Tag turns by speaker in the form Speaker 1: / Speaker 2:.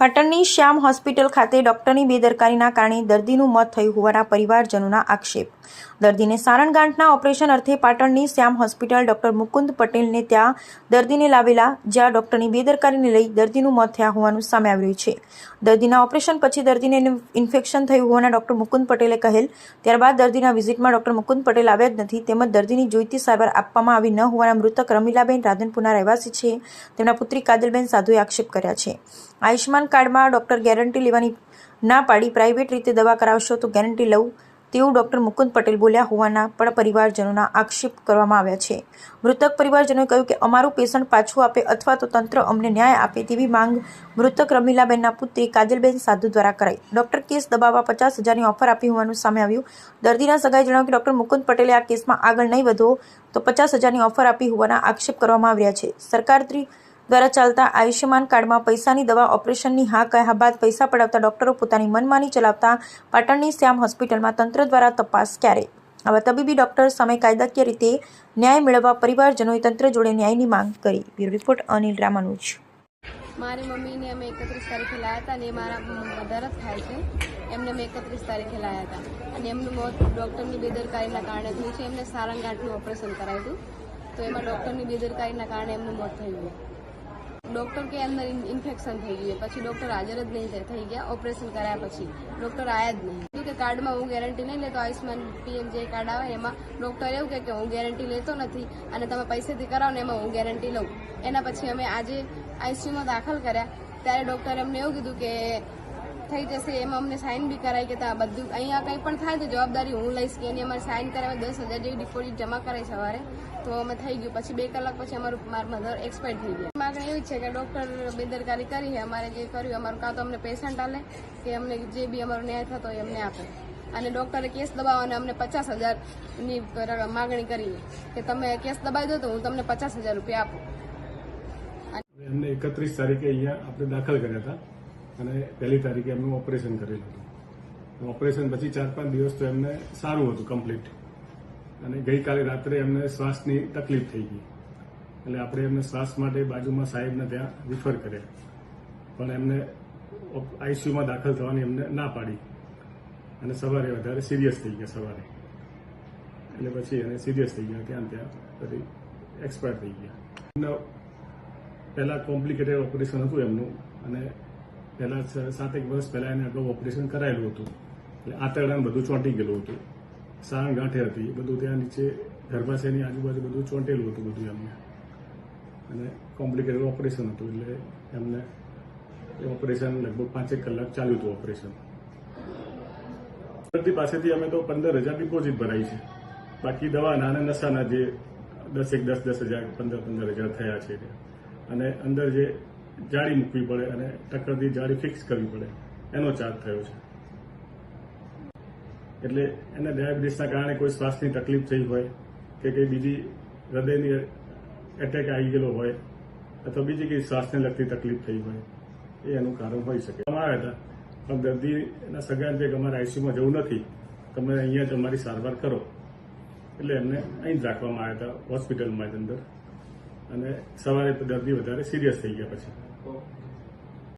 Speaker 1: પાટણની શ્યામ હોસ્પિટલ ખાતે ડોક્ટરની બેદરકારીના કારણે દર્દીનું મોત થયું હોવાના પરિવારજનોના આક્ષેપ. દર્દીને સારણગાંઠના ઓપરેશન અર્થે પાટણની શ્યામ હોસ્પિટલ ડોક્ટર મુકુંદ પટેલને ત્યાં દર્દીને લાવેલા, જ્યાં ડોક્ટરની બેદરકારીને લઈ દર્દીનું મોત થયા હોવાનું સામે આવ્યું છે. દર્દીના ઓપરેશન પછી દર્દીને ઇન્ફેક્શન થયું હોવાના ડોક્ટર મુકુંદ પટેલે કહેલ, ત્યારબાદ દર્દીના વિઝિટમાં ડોક્ટર મુકુંદ પટેલ આવ્યા જ નથી. તેમજ દર્દીની જોઈતી સારવાર આપવામાં આવી ન હોવાના મૃતક રમીલાબેન રાધનપુરના રહેવાસી છે. તેમના પુત્રી કાજલબેન સાધુએ આક્ષેપ કર્યા છે. કાર્ડમાં ડૉક્ટર ગેરંટી લેવાની ના પાડી, પ્રાઇવેટ રીતે દવા કરાવશો તો ગેરંટી લઉં, તેવું ડૉક્ટર મુકુંદ પટેલ બોલ્યા હોવાના પણ પરિવારજનોના આક્ષેપ કરવામાં આવ્યા છે. મૃતક પરિવારજનોએ કહ્યું કે અમારું પેશન્ટ પાછું આપે અથવા તો તંત્ર અમને ન્યાય આપે તેવી માંગ મૃતક રમીલાબેનના પુત્રી કાજલબેન સાધુ દ્વારા કરાઈ. ડૉક્ટર કેસ દબાવવા પચાસ હજારની ઓફર આપી હોવાનું સામે આવ્યું. દર્દીના સગાએ જણાવ્યું કે ડૉક્ટર મુકુંદ પટેલે આ કેસમાં આગળ નહીં વધો તો પચાસ હજારની ઓફર આપી હોવાના આક્ષેપ કરવામાં આવ્યા છે. સરકાર દ્વારા ચાલતા આયુષ્યમાન કાર્ડમાં પૈસાની દવા, ઓપરેશનની હા કહ્યા બાદ પૈસા પડાવતા ડોક્ટરો પોતાની મનમાની ચલાવતા પાટણની શ્યામ હોસ્પિટલમાં તંત્ર દ્વારા તપાસ ક્યારે? આવા તબીબી ડોક્ટર સામે કાયદાકીય રીતે ન્યાય મેળવવા પરિવારજનોએ તંત્ર જોડે ન્યાયની માંગ કરી. Bureau report, Anil Ramanuj.
Speaker 2: મારી મમ્મીને અમે એકત્રીસ તારીખે લાયા હતા અને મારા મધર જ થાય છે. એમને મેં એકત્રીસ તારીખે લાયા હતા. અને એમનું મોત ડૉક્ટરની બેદરકારીના કારણે થયું છે. એમને સારંગાંઠનું ઓપરેશન કરાવ્યું તો એમાં ડૉક્ટરની બેદરકારીના કારણે એમનું મોત થઈ ગયું ડૉક્ટર કે અંદર ઇન્ફેક્શન થઈ ગયું પછી ડૉક્ટર હાજર જ નહીં થઈ ગયા, ઓપરેશન કરાયા પછી. ડૉક્ટર આયા જ નહીં. કે કાર્ડમાં હું ગેરંટી નહીં લેતો? આયુષ્માન પીએમ જે કાર્ડ આવે એમાં ડૉક્ટર એવું કહે કે હું ગેરંટી લેતો નથી અને તમે પૈસેથી કરાવો ને એમાં હું ગેરંટી લઉં. એના પછી અમે આજે આઈસીયુમાં દાખલ કર્યા. ત્યારે ડૉક્ટરે અમને એવું કીધું કે થઈ જશે, એમાં અમને સાઇન બી કરાવી કે બધું. અહીંયા કંઈ પણ થાય તો જવાબદારી હું લઈશ કે એની અમારે સાઇન કરાવે, દસ હજાર જેવી ડિપોઝિટ જમા કરાવી સવારે, તો અમે થઈ ગયું. પછી બે કલાક પછી અમારું મારા મધર એક્સપાયર થઈ ગયા. માગણી એવી છે કે ડૉક્ટર બેદરકારી કરી છે, અમારે જે કર્યું, અમારું કાં તો અમને પેશન્ટ આલે કે અમને જે બી અમારો ન્યાય થતો હોય અમને આપે. અને ડૉક્ટરે કેસ દબાવવાને, અમને પચાસ હજારની માગણી કરી કે તમે કેસ દબાવી દો તો હું તમને પચાસ હજાર રૂપિયા આપું.
Speaker 3: એમને એકત્રીસ તારીખે અહીંયા આપણે દાખલ કર્યા હતા. અને પહેલી તારીખે એમનું ઓપરેશન કરેલું હતું. ઓપરેશન પછી ચાર પાંચ દિવસ તો એમને સારું હતું કમ્પ્લીટ અને ગઈકાલે રાત્રે એમને શ્વાસની તકલીફ થઈ ગઈ. એટલે આપણે એમને શ્વાસ માટે બાજુમાં સાહેબને ત્યાં રિફર કર્યા. પણ એમને આઈસીયુમાં દાખલ થવાની એમને ના પાડી. અને સવારે વધારે સિરિયસ થઈ ગયા સવારે. એટલે પછી એને સિરિયસ થઈ ગયા, ત્યાં ત્યાં પછી એક્સપાયર થઈ ગયા. પહેલાં કોમ્પ્લિકેટેડ ઓપરેશન હતું એમનું. અને પહેલા સાત એક વર્ષ પહેલા એને અગાઉ ઓપરેશન કરાયેલું હતું. એટલે આંતરડાને બધું ચોંટી ગયેલું હતું. સાણ ગાંઠે હતી. બધું ત્યાં નીચે ગર્ભાશયની આજુબાજુ બધું ચોંટેલું હતું બધું એમને. અને કોમ્પ્લિકેટેડ ઓપરેશન હતું. એટલે એમને એ ઓપરેશન લગભગ પાંચેક કલાક ચાલ્યું હતું ઓપરેશન દર્દી પાસેથી અમે તો પંદર હજાર ડિપોઝિટ ભરાઈ છે. બાકી દવાના અને નશાના જે દસેક દસ દસ હજાર, પંદર પંદર હજાર થયા છે. અને અંદર જે જાળી મૂકવી પડે અને ટક્કરથી જાળી ફિક્સ કરવી પડે. એનો ચાર્જ થયો છે. એટલે એને ડાયાબિટીસના કારણે કોઈ શ્વાસની તકલીફ થઈ હોય કે કંઈ બીજી હૃદયની એટેક આવી ગયેલો હોય અથવા બીજી કંઈ શ્વાસને લગતી તકલીફ થઈ હોય, એ એનું કારણ હોઈ શકે. અમે હતા, પણ દર્દીના સગાને જે અમારે આઈસીયુમાં જવું નથી, તમે અહીંયા જ અમારી સારવાર કરો. એટલે એમને અહીં જ રાખવામાં આવ્યા હતા હોસ્પિટલમાં જ અંદર. અને સવારે દર્દી વધારે સિરિયસ થઈ ગયા પછી. México